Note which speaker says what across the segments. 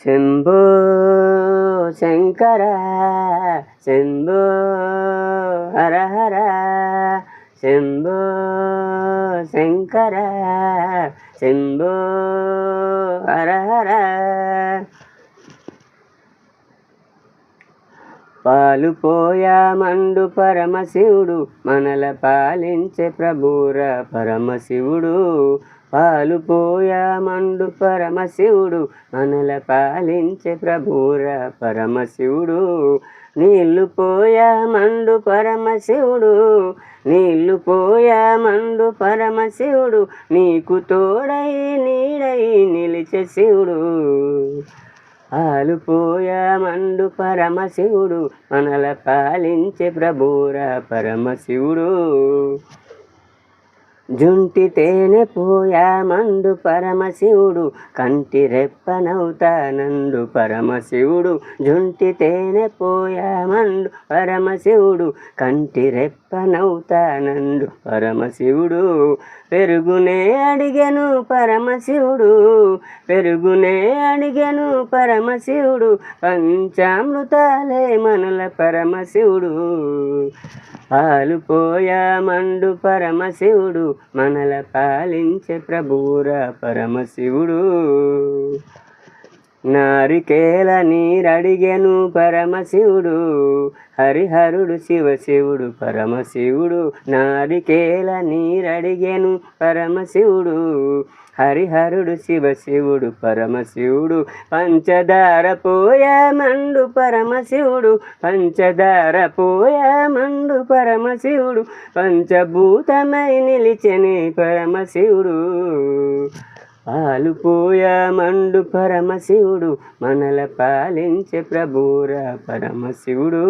Speaker 1: శంభో శంకర శంభో హర హర శంభో శంకర శంభో హర హర పాలు పోయా మండు పరమశివుడు మనల పాలించే ప్రభుర పరమశివుడు. పాలు పోయా మండు పరమశివుడు మనల పాలించే ప్రభుర పరమశివుడు. నీళ్ళు పోయా మండు పరమశివుడు నీళ్ళు పోయా మండు పరమశివుడు. నీకు తోడై నీడై నిలిచే శివుడు. ఆలుపోయా మండు పరమశివుడు మనల పాలించే ప్రభురా పరమశివుడు. జుంటి తేనె పోయా పరమశివుడు కంటి రెప్పనవుతానండు పరమశివుడు. జుంటి తేనె పోయామండు పరమశివుడు కంటి రెప్పనవుతానండు పరమశివుడు. పెరుగునే అడిగను పరమశివుడు. పెరుగునే అడిగను పరమశివుడు. పంచామృతాలే మనల పరమశివుడు. పాలుపోయామండు మండు పరమశివుడు. మనల పాలించే ప్రభువురా పరమశివుడు. నారికేల నీరడిగెను పరమశివుడు హరిహరుడు శివశివుడు పరమశివుడు. నారికేల నీరడిగెను పరమశివుడు హరిహరుడు శివశివుడు పరమశివుడు. పంచదార పోయమండు పరమశివుడు పంచదార పోయమండు పరమశివుడు. పంచభూతమై నిలిచెని పరమశివుడు. పాలు మండు పరమశివుడు మనల పాలించే ప్రభుర పరమశివుడు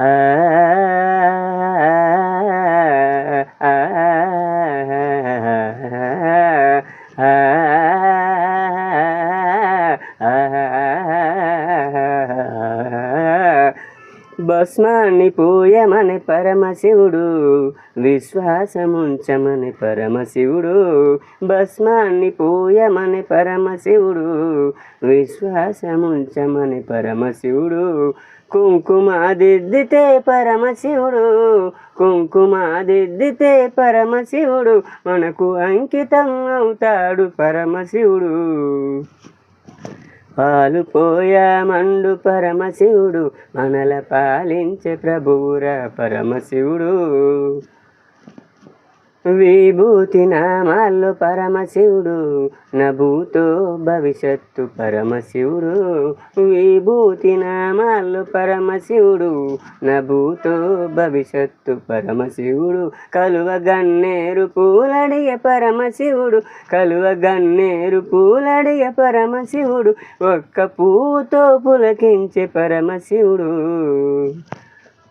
Speaker 1: ఆ భస్మాన్ని పోయమని పరమశివుడు విశ్వాసముంచమని పరమశివుడు భస్మాన్ని పోయమని పరమశివుడు విశ్వాసముంచమని పరమశివుడు కుంకుమాదిద్దితే పరమశివుడు కుంకుమాదిద్దితే పరమశివుడు మనకు అంకితం అవుతాడు పరమశివుడు. పాలుపోయా మండు పరమశివుడు మనల పాలించే ప్రభువురా పరమశివుడు. విభూతి నామాల్లో పరమశివుడు నభూతో భవిష్యత్తు పరమశివుడు. విభూతి నామాల్లో పరమశివుడు నభూతో భవిష్యత్తు పరమశివుడు. కలువ గన్నేరు పూలడియ పరమశివుడు కలువ గన్నేరు పూలడియ పరమశివుడు. ఒక్క పూతో పులకించే పరమశివుడు.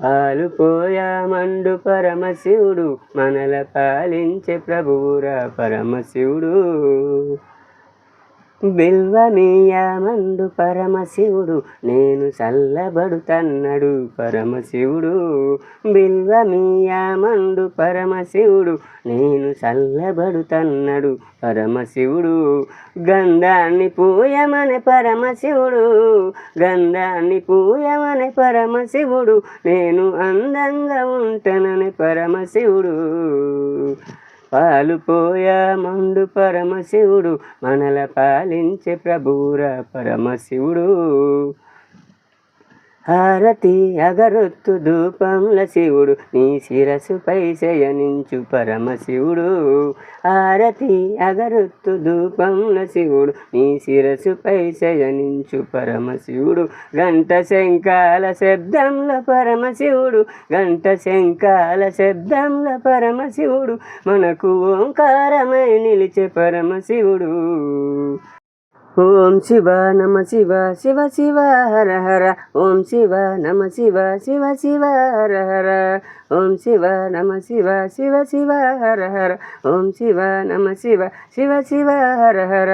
Speaker 1: పాలు మండు పరమశివుడు మనల పాలించే ప్రభువురా పరమశివుడు. బిల్వమీయమండు పరమశివుడు నేను చల్లబడుతన్నడు పరమశివుడు. బిల్వమీయమండు పరమశివుడు నేను చల్లబడుతన్నడు పరమశివుడు. గంధాన్ని పూయమని పరమశివుడు గంధాన్ని పూయమని పరమశివుడు నేను అందంగా ఉంటానని పరమశివుడు. పాలు పోయా మండు పరమశివుడు మనల పాలించే ప్రభువుర పరమశివుడు. హారతి అగరొత్తు ధూపంల శివుడు నీ శిరసుపై శయనించు పరమశివుడు హారతి అగరొత్తు ధూపంల శివుడు నీ శిరసుపై శయనించు పరమశివుడు గంట శంకాల శబ్దంల పరమశివుడు గంట శంకాల శబ్దంల పరమశివుడు మనకు ఓంకారమై నిలిచే పరమశివుడు ಓಂ ಶಿವ ನಮ ಶಿವ ಶಿವ ಶಿವ ಹರ ಹರ ಓಂ ಶಿವ ನಮ ಶಿವ ಶಿವ ಶಿವ ಹರ ಹರ ಓಂ ಶಿವ ನಮ ಶಿವ ಶಿವ ಶಿವ ಹರ ಹರ ಓಂ ಶಿವ ನಮ ಶಿವ ಶಿವ ಶಿವ ಹರ ಹರ